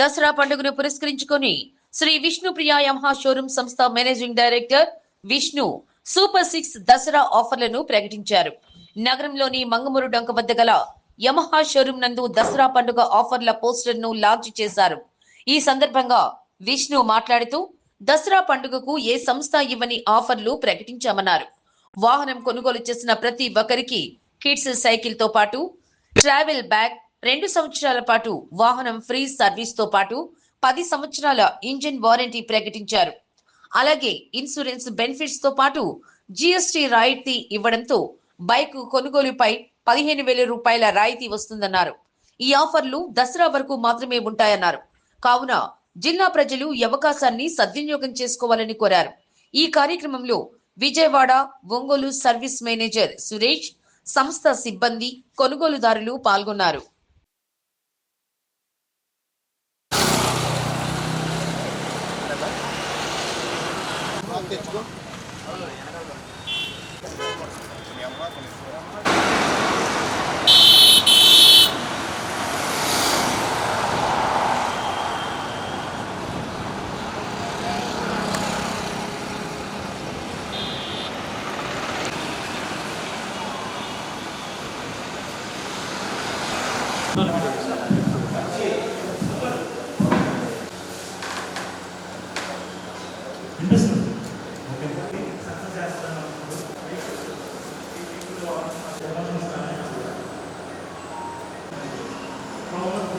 దసరా పండుగను పురస్కరించుకొని Sri Vishnu Priya Yamaha showroom సంస్థ managing director Vishnu super six Dussehra ఆఫర్లను ప్రకటించారు. నగరంలోని మంగమూరు డొంక వద్ద గల యమహా షోరూమ్ నందు దసరా పండుగ ఆఫర్ల పోస్టర్ను లాంచ్ చేశారు. ఈ సందర్భంగా విష్ణు మాట్లాడుతూ దసరా పండుగకు ఏ సంస్థ ఇవ్వని ఆఫర్లు ప్రకటించామన్నారు. వాహనం కొనుగోలు చేసిన ప్రతి ఒక్కరికి కిడ్స్ సైకిల్తో పాటు ట్రావెల్ బ్యాగ్ రెండు సంవత్సరాల పాటు వాహనం ఫ్రీ సర్వీస్తో పాటు పది సంవత్సరాల ఇంజిన్ వారంటీ ప్రకటించారు. అలాగే ఇన్సూరెన్స్ బెనిఫిట్స్తో పాటు జిఎస్టి రాయితీ ఇవ్వడంతో బైక్ కొనుగోలుపై పదిహేను వేల రూపాయల రాయితీ వస్తుందన్నారు. ఈ ఆఫర్లు దసరా వరకు మాత్రమే ఉంటాయన్నారు. కావున జిల్లా ప్రజలు ఈ అవకాశాన్ని సద్వినియోగం చేసుకోవాలని కోరారు. ఈ కార్యక్రమంలో విజయవాడ ఒంగోలు సర్వీస్ మేనేజర్ సురేష్ సంస్థ సిబ్బంది కొనుగోలుదారులు పాల్గొన్నారు. తెచ్చుకో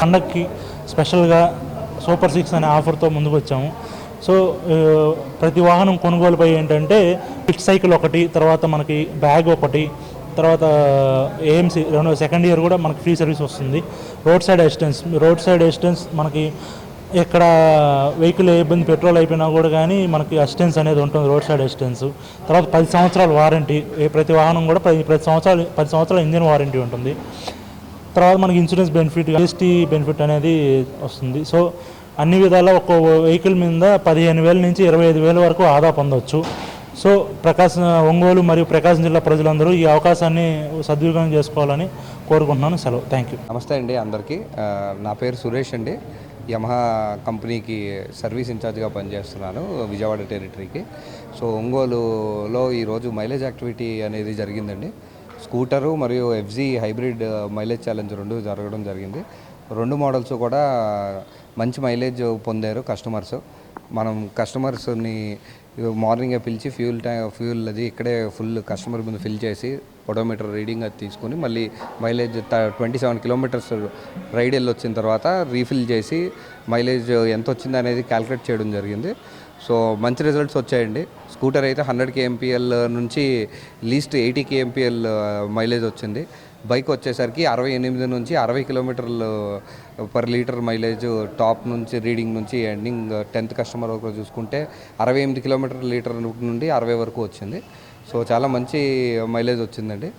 పండక్కి స్పెషల్గా సూపర్ సిక్స్ అనే ఆఫర్తో ముందుకు వచ్చాము. సో ప్రతి వాహనం కొనుగోలుపై ఏంటంటే కిట్ సైకిల్ ఒకటి తర్వాత మనకి బ్యాగ్ ఒకటి తర్వాత ఏఎంసీ రెండు సెకండ్ ఇయర్ కూడా మనకి ఫ్రీ సర్వీస్ వస్తుంది. Road side assistance road side assistance మనకి ఎక్కడ వెహికల్ ఏ ఇబ్బంది పెట్రోల్ అయిపోయినా కూడా కానీ మనకి అసిస్టెన్స్ అనేది ఉంటుంది రోడ్ సైడ్ అసిస్టెన్స్ తర్వాత పది సంవత్సరాల వారంటీ ప్రతి వాహనం కూడా ప్రతి ప్రతి సంవత్సరాలు పది సంవత్సరాల ఇంజిన్ వారంటీ ఉంటుంది. తర్వాత మనకి ఇన్సూరెన్స్ బెనిఫిట్ జిఎస్టీ బెనిఫిట్ అనేది వస్తుంది. సో అన్ని విధాలా ఒక్కో వెహికల్ మీద పదిహేను వేల నుంచి ఇరవై ఐదు వేల వరకు ఆదా పొందవచ్చు సో ప్రకాశం ఒంగోలు మరియు ప్రకాశం జిల్లా ప్రజలందరూ ఈ అవకాశాన్ని సద్వినియోగం చేసుకోవాలని కోరుకుంటున్నాను. సెలవు. థ్యాంక్ యూ నమస్తే అండి అందరికీ. నా పేరు సురేష్ అండి. యమహా కంపెనీకి సర్వీస్ ఇన్ఛార్జ్గా పనిచేస్తున్నాను విజయవాడ టెరిటరీకి. సో ఒంగోలులో ఈరోజు మైలేజ్ యాక్టివిటీ అనేది జరిగిందండి. స్కూటరు మరియు ఎఫ్జీ హైబ్రిడ్ మైలేజ్ ఛాలెంజ్ రెండు జరగడం జరిగింది. రెండు మోడల్స్ కూడా మంచి మైలేజ్ పొందారు కస్టమర్స్. మనం కస్టమర్స్ని మార్నింగే పిలిచి ఫ్యూల్ ట్యాంక్ ఫ్యూల్ అది ఇక్కడే ఫుల్ కస్టమర్ ముందు ఫిల్ చేసి ఒడోమీటర్ రీడింగ్ అది తీసుకుని మళ్ళీ mileage twenty seven kilometres ride వెళ్ళి వచ్చిన తర్వాత రీఫిల్ చేసి మైలేజ్ ఎంత వచ్చింది అనేది క్యాల్కులేట్ చేయడం జరిగింది. సో మంచి రిజల్ట్స్ వచ్చాయండి. స్కూటర్ అయితే హండ్రెడ్ కేఎంపిఎల్ నుంచి లీస్ట్ ఎయిటీ కేఎంపిఎల్ మైలేజ్ వచ్చింది. బైక్ వచ్చేసరికి అరవై ఎనిమిది నుంచి అరవై కిలోమీటర్లు పర్ లీటర్ మైలేజ్ టాప్ నుంచి రీడింగ్ నుంచి ఎండింగ్ టెన్త్ కస్టమర్ వరకు చూసుకుంటే అరవై ఎనిమిది కిలోమీటర్ లీటర్ నుండి అరవై వరకు వచ్చింది. సో చాలా మంచి మైలేజ్ వచ్చిందండి.